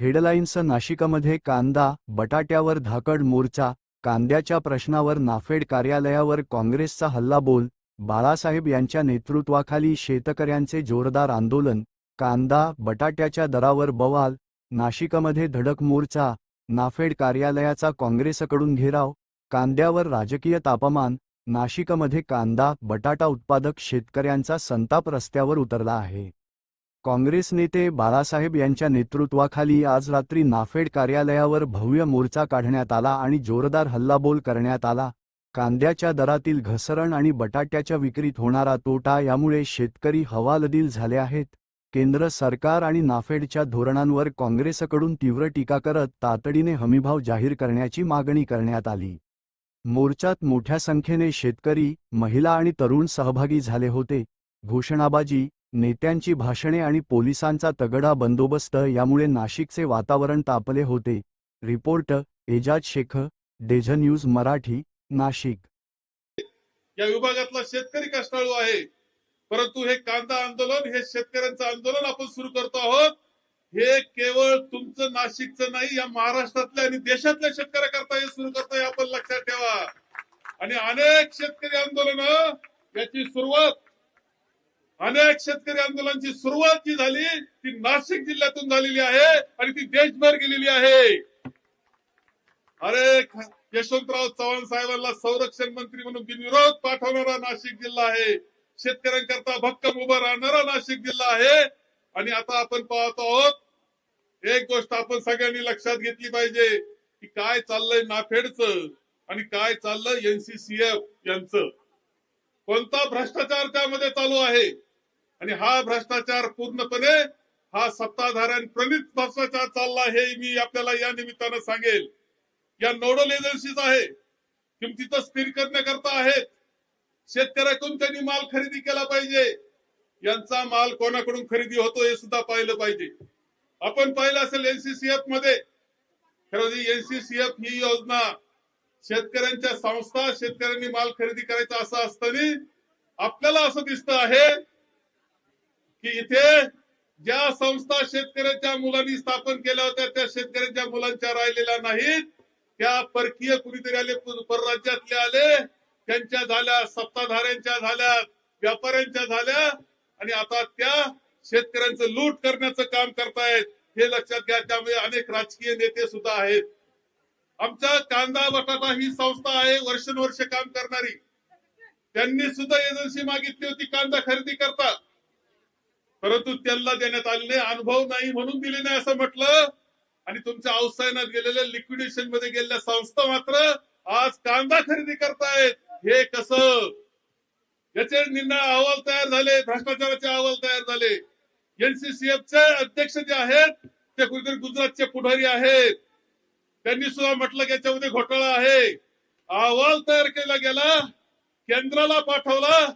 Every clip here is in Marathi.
हेडलाईन्स नाशिकमध्ये कांदा बटाट्यावर धाकड मोर्चा कांद्याच्या प्रश्नावर नाफेड कार्यालयावर काँग्रेसचा हल्लाबोल बाळासाहेब यांच्या नेतृत्वाखाली शेतकऱ्यांचे जोरदार आंदोलन कांदा बटाट्याच्या दरावर बवाल नाशिकमध्ये धडक मोर्चा नाफेड कार्यालयाचा काँग्रेसकडून घेराव कांद्यावर राजकीय तापमान नाशिकमध्ये कांदा बटाटा उत्पादक शेतकऱ्यांचा संताप रस्त्यावर उतरला आहे. काँग्रेस नेते बाळासाहेब यांच्या नेतृत्वाखाली आज रात्री नाफेड कार्यालयावर भव्य मोर्चा काढण्यात आला आणि जोरदार हल्लाबोल करण्यात आला. कांद्याच्या दरातील घसरण आणि बटाट्याच्या विक्रीत होणारा तोटा यामुळे शेतकरी हवालदिल झाले आहेत. केंद्र सरकार आणि नाफेडच्या धोरणांवर काँग्रेसकडून तीव्र टीका करत तातडीने हमीभाव जाहीर करण्याची मागणी करण्यात आली. मोर्चात मोठ्या संख्येने शेतकरी महिला आणि तरुण सहभागी झाले होते. घोषणाबाजी नेत्यांची भाषणे आणि पोलिसांचा तगडा बंदोबस्त यामुळे नाशिकचे वातावरण तापले होते. रिपोर्ट एजाज शेख डेझ न्यूज मराठी नाशिक. या विभागातला शेतकरी कष्टाळू आहे. परंतु हे कांदा आंदोलन हे शेतकऱ्यांचं आंदोलन आपण सुरू करतो आहोत. हे केवळ तुमचं नाशिकचं नाही या महाराष्ट्रातल्या आणि देशातल्या शेतकऱ्याकरता हे सुरू करतोय आपण लक्षात ठेवा. आणि अनेक शेतकरी आंदोलन याची सुरुवात अनेक शेतकरी आंदोलनाची सुरुवात जी झाली ती नाशिक जिल्ह्यातून झालेली आहे आणि ती देशभर गेलेली आहे. अरे यशवंतराव चव्हाण साहेबांना संरक्षण मंत्री म्हणून बिनविरोध पाठवणारा नाशिक जिल्हा आहे. शेतकऱ्यांकरता भक्कम उभा राहणारा नाशिक जिल्हा आहे. आणि आता आपण पाहतो आहोत एक गोष्ट आपण सगळ्यांनी लक्षात घेतली पाहिजे की काय चाललंय नाफेडचं आणि काय चाललंय एनसीसीएफ यांचं. कोणता भ्रष्टाचार त्यामध्ये चालू आहे? आणि हा भ्रष्टाचार पूर्णपणे हा सत्ताधाऱ्यांप्रणित भ्रष्टाचार चालला हे मी आपल्याला या निमित्तानं सांगेल. या नोडल एजन्सीज आहे. किमतीचं स्थिर करण्याकरता आहेत. शेतकऱ्याकडून त्यांनी माल खरेदी केला पाहिजे. यांचा माल कोणाकडून खरेदी होतो हे सुद्धा पाहिलं पाहिजे. आपण पाहिलं असेल एनसीसीएफमध्ये. खरं म्हणजे एनसीसीएफ ही योजना शेतकऱ्यांच्या संस्था शेतकऱ्यांनी माल खरेदी करायचा असं असताना आपल्याला असं दिसत आहे की इथे ज्या संस्था शेतकऱ्यांच्या मुलांनी स्थापन केल्या होत्या त्या शेतकऱ्यांच्या मुलांच्या राहिलेल्या नाहीत. त्या परकीय कुणीतरी आले परराज्यातले आले. त्यांच्या झाल्या सत्ताधाऱ्यांच्या झाल्या व्यापाऱ्यांच्या झाल्या. आणि आता त्या शेतकऱ्यांचं लूट करण्याचं काम करतायत हे लक्षात घ्या. त्यामुळे अनेक राजकीय नेते सुद्धा आहेत. आमच्या कांदा बटाटा ही संस्था आहे वर्षानुवर्ष काम करणारी. त्यांनी सुद्धा एजन्सी मागितली होती कांदा खरेदी करतात. परंतु त्यांना देण्यात आले नाही अनुभव नाही म्हणून दिले नाही असं म्हटलं. आणि तुमच्या अवसायनात गेलेल्या लिक्विडेशनमध्ये गेलेल्या संस्था मात्र आज कांदा खरेदी करतायत. हे कसं? याचे निर्णय अहवाल तयार झाले भ्रष्टाचाराचे अहवाल तयार झाले. एनसीसीएफ चे अध्यक्ष जे आहेत ते कुठेतरी गुजरातचे पुढारी आहेत. त्यांनी सुद्धा म्हटलं की याच्यामध्ये घोटाळा आहे. अहवाल तयार केला गेला केंद्राला पाठवला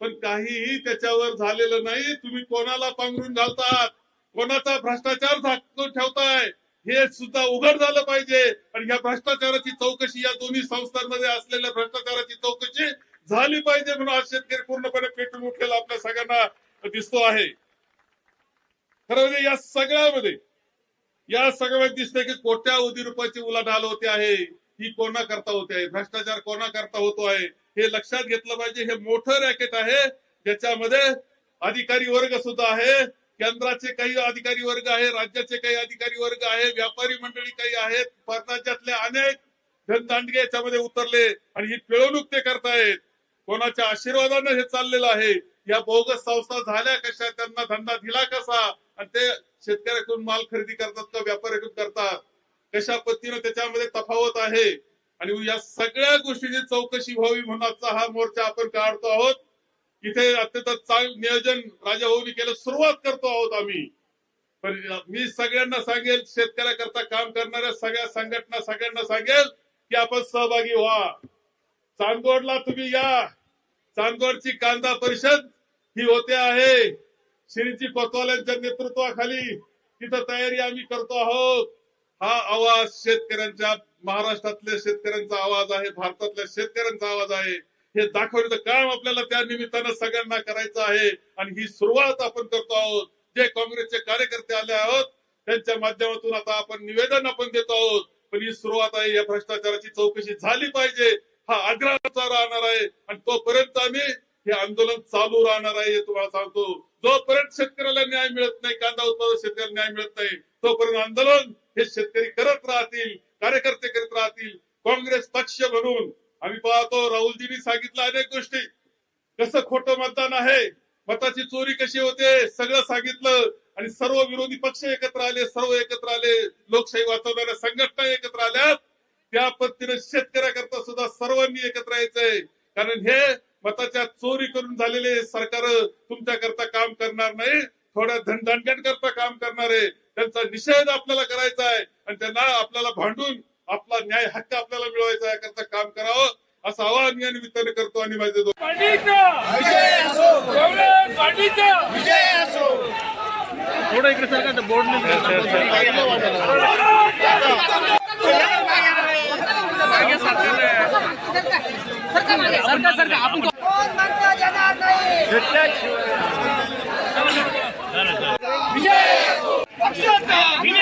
पण काहीही त्याच्यावर झालेलं नाही. तुम्ही कोणाला पांघरून घालतात? कोणाचा भ्रष्टाचार झाकून ठेवताय? हे सुद्धा उघड झालं पाहिजे. आणि या भ्रष्टाचाराची चौकशी या दोन्ही संस्थांमध्ये असलेल्या भ्रष्टाचाराची चौकशी झाली पाहिजे म्हणून आज शेतकरी पूर्णपणे पेटून उठलेला आपल्या सगळ्यांना दिसतो आहे. खरं म्हणजे या सगळ्यामध्ये या सगळ्यात दिसतंय की कोट्यावधी रुपयाची उलाढाल होते आहे. ही कोणा करता होते आहे? भ्रष्टाचार कोणा करता होतो आहे? हे लक्षात घेतलं पाहिजे. हे मोठं रॅकेट आहे. ज्याच्यामध्ये अधिकारी वर्ग सुद्धा आहे. केंद्राचे काही अधिकारी वर्ग आहे. राज्याचे काही अधिकारी वर्ग आहे. व्यापारी मंडळी काही आहेत. परराज्यातले अनेक धनदांडगे याच्यामध्ये उतरले आणि ही पिळवणूक ते करतायत. कोणाच्या आशीर्वादानं हे चाललेलं आहे? या बोगस संस्था झाल्या कशा? त्यांना धंदा दिला कसा? आणि ते शेतकऱ्याकडून माल खरेदी करतात का? व्यापाऱ्याकडून करतात? कशा पद्धतीनं त्याच्यामध्ये तफावत आहे? आणि या सगळ्या गोष्टीची चौकशी व्हावी म्हणून आजचा हा मोर्चा आपण काढतो आहोत. इथे अत्यंत चांगलं नियोजन राजा भाऊनी केलं सुरुवात करतो आहोत आम्ही. पण मी सगळ्यांना सांगेल शेतकऱ्याकरता काम करणाऱ्या सगळ्या संघटना सगळ्यांना सांगेल की आपण सहभागी व्हा. चांदोडला तुम्ही या. चांदोडची कांदा परिषद ही होते आहे. श्रीजी पतवाल्यांच्या नेतृत्वाखाली तिथं तयारी आम्ही करतो आहोत. हा आवाज शेतकऱ्यांच्या महाराष्ट्रातल्या शेतकऱ्यांचा आवाज आहे भारतातल्या शेतकऱ्यांचा आवाज आहे. हे दाखवण्याचं काम आपल्याला त्या निमित्तानं सगळ्यांना करायचं आहे. आणि ही सुरुवात आपण करतो आहोत. जे काँग्रेसचे कार्यकर्ते आले आहोत त्यांच्या माध्यमातून आता आपण निवेदन आपण देतो आहोत. पण ही सुरुवात आहे या भ्रष्टाचाराची चौकशी झाली पाहिजे. हा आग्रह राहणार आहे. आणि तोपर्यंत आम्ही हे आंदोलन चालू राहणार आहे हे तुम्हाला सांगतो. जोपर्यंत शेतकऱ्याला न्याय मिळत नाही कांदा उत्पादक शेतकऱ्याला न्याय मिळत नाही तोपर्यंत आंदोलन हे शेतकरी करत राहतील. कार्यकर्ते करत राहतील काँग्रेस पक्ष म्हणून. आम्ही पाहतो राहुलजींनी सांगितलं अनेक गोष्टी. कसं खोटं मतदान आहे मताची चोरी कशी होते सगळं सांगितलं. आणि सर्व विरोधी पक्ष एकत्र आले सर्व एकत्र आले लोकशाही वाचवणाऱ्या संघटना एकत्र आल्या त्या पद्धतीने शेतकऱ्याकरता सुद्धा सर्वांनी एकत्र यायचंय. कारण हे मताच्या चोरी करून झालेले सरकार तुमच्याकरता काम करणार नाही. थोड्या धनदांडग्यां करता काम करणार आहे त्यांचा निषेध आपल्याला करायचा आहे आणि त्यांना आपल्याला भांडून आपला न्याय हक्क आपल्याला मिळवायचा आहे याकरता काम करावं असं आवाहन या निमित्ताने करतो आणि माझे थोडं इकडे सरकार बोर्ड कोण म्हणतो Все так!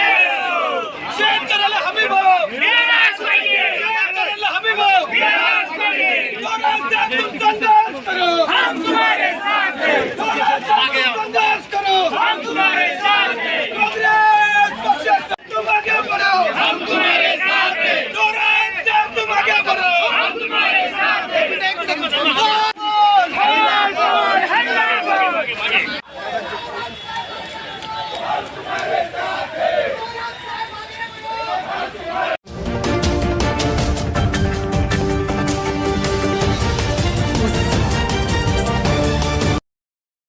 Vamos,